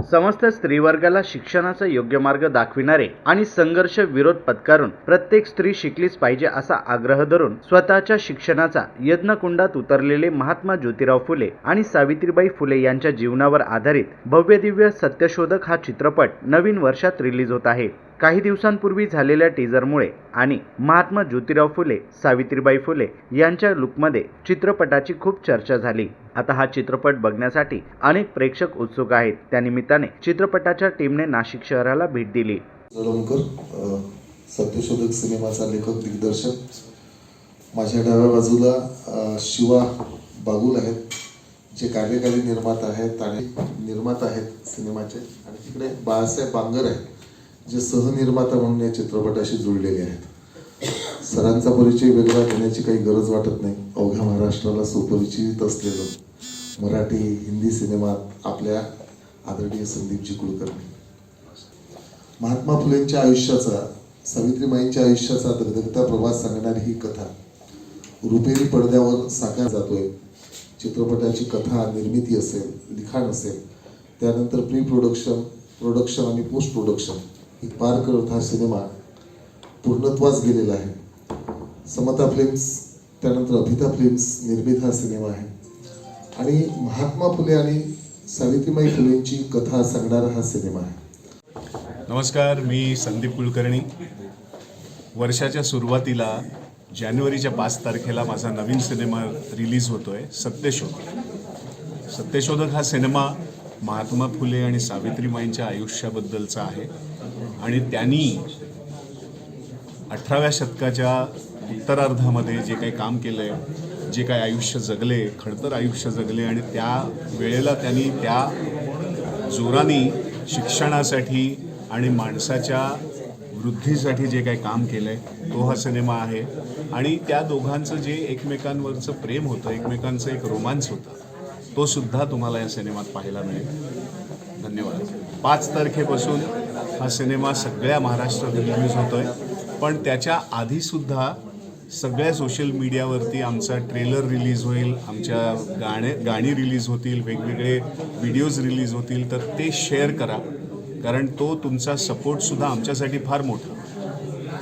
समस्त स्त्रीवर्गाला शिक्षणाचा योग्य मार्ग दाखविणारे आणि संघर्ष विरोध पत्करून प्रत्येक स्त्री शिकलीच पाहिजे असा आग्रह धरून स्वतःच्या शिक्षणाचा यज्ञकुंडात उतरलेले महात्मा ज्योतिराव फुले आणि सावित्रीबाई फुले यांच्या जीवनावर आधारित भव्यदिव्य सत्यशोधक हा चित्रपट नवीन वर्षात रिलीज होत आहे. काही दिवसांपूर्वी झालेल्या टीजरमुळे आणि महात्मा ज्योतिराव फुले सावित्रीबाई फुले यांच्या लुकमध्ये चित्रपटाची खूप चर्चा झाली. आता हा चित्रपट बघण्यासाठी अनेक प्रेक्षक उत्सुक आहेत. त्यानिमित्ताने चित्रपटाच्या टीमने नाशिक शहराला भेट दिली. सत्यशोधक सिनेमाचा लेखक दिग्दर्शक. माझ्या डाव्या बाजूला शिवा बागुल आहेत जे कार्यकारी निर्माता आहेत आणि निर्माता आहेत सिनेमाचे. आणि तिकडे बाळासाहेब बांगर आहेत. जे सहनिर्माता म्हणून या चित्रपटाशी जुळलेले आहेत. सरांचा परिचय वेगळा देण्याची काही गरज वाटत नाही. अवघ्या महाराष्ट्राला सुपरिचित असलेलं मराठी हिंदी सिनेमात आपल्या आदरणीय संदीपजी कुलकर्णी महात्मा फुलेंच्या आयुष्याचा सावित्रीमाईंच्या आयुष्याचा दगदगता प्रवास सांगणारी ही कथा. रुपेरी पडद्यावर साकार जातोय. चित्रपटाची कथा निर्मिती असेल लिखाण असेल त्यानंतर प्री प्रोडक्शन प्रोडक्शन आणि पोस्ट प्रोडक्शन ही पार करत हा सिनेमा पूर्णत्वास गेलेला आहे. समता फिल्म्स त्यानंतर अभिता फिल्म्स निर्मित हा सिनेमा आहे. आणि महात्मा फुले आणि सावित्रीमाई फुलेंची कथा सांगणारा हा सिनेमा आहे. नमस्कार मी संदीप कुलकर्णी. वर्षाच्या सुरुवातीला जानेवारीच्या पाच तारखेला माझा नवीन सिनेमा रिलीज होतोय सत्यशोधक. सत्यशोधक हा सिनेमा महात्मा फुले आणि सावित्रीमाईंच्या आयुष्याबद्दलचा आहे. आणि त्यांनी अठराव्या शतकाच्या उत्तरार्धामध्ये जे काही काम केलं आहे जे काही आयुष्य जगले खडतर आयुष्य जगले आणि त्या वेळेला त्यांनी त्या जोराने शिक्षणासाठी आणि माणसाच्या वृद्धीसाठी जे काही काम केलं आहे तो हा सिनेमा आहे. आणि त्या दोघांचं जे एकमेकांवरचं प्रेम होतं एकमेकांचं एक रोमांस होतं तो सुद्धा तुम्हाला या सिनेमात पाहायला मिळेल. धन्यवाद. पाच तारखेपासून हा सिनेमा सगळ्या महाराष्ट्रात रिलीज होतो आहे पण त्याच्या आधीसुद्धा सगळ्या सोशल मीडियावरती आमचा ट्रेलर रिलीज होईल आमच्या गाणे गाणी रिलीज होतील वेगवेगळे व्हिडिओज रिलीज होतील तर ते शेअर करा. कारण तो तुमचा सपोर्टसुद्धा आमच्यासाठी फार मोठा.